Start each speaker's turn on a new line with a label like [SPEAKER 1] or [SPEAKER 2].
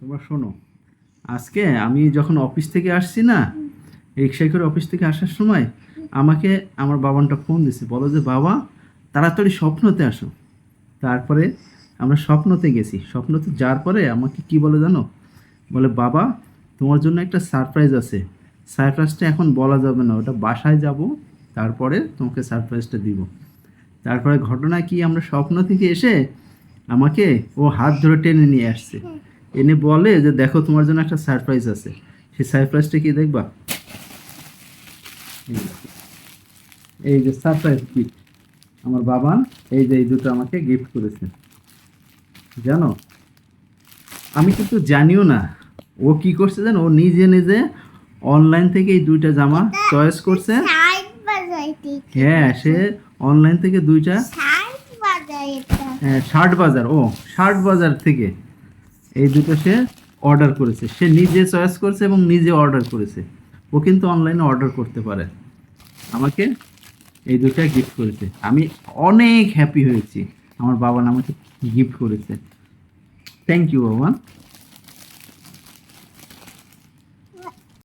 [SPEAKER 1] তোমরা শোনো, আজকে আমি যখন অফিস থেকে আসছি না রিক্সায় করে অফিস থেকে আসার সময় আমাকে আমার বাবানটা ফোন দিছে, বলো যে, বাবা, তাড়াতাড়ি স্বপ্নতে আসো। তারপরে আমরা স্বপ্নতে গেছি। স্বপ্নতে যাওয়ার পরে আমাকে কি বলে জানো? বলে, বাবা, তোমার জন্য একটা সারপ্রাইজ আছে। সারপ্রাইজটা এখন বলা যাবে না, ওটা বাসায় যাব, তারপরে তোমাকে সারপ্রাইজটা দিব। তারপরে ঘটনা কি, আমরা স্বপ্ন থেকে এসে আমাকে ও হাত ধরে টেনে নিয়ে আসছে। এনে বলে যে দেখো তোমার জন্য একটা সারপ্রাইজ আছে। সেই সারপ্রাইজটা কি দেখবা? এই যে- সারপ্রাইজ গিফট আমার বাবা এই যে এই দুটো আমাকে গিফট করেছে। জানো? আমি কিন্তু জানিও না। ও কি করছে জানো? ও নিজে নিজে অনলাইন থেকে এই দুইটা জামা চয়েস করছে। হ্যাঁ সে অনলাইন থেকে দুইটা হ্যাঁ, শার্ট বাজার। ও শার্ট বাজার থেকে। এই দুটো সে অর্ডার করেছে। সে নিজে চয়েস করেছে এবং নিজে অর্ডার করেছে। ও কিন্তু অনলাইনে অর্ডার করতে পারে। আমাকে এই দুটা গিফট করেছে। আমি অনেক হ্যাপি হয়েছি। আমার বাবা আমাকে গিফট করেছে। থ্যাংক ইউ বাবা।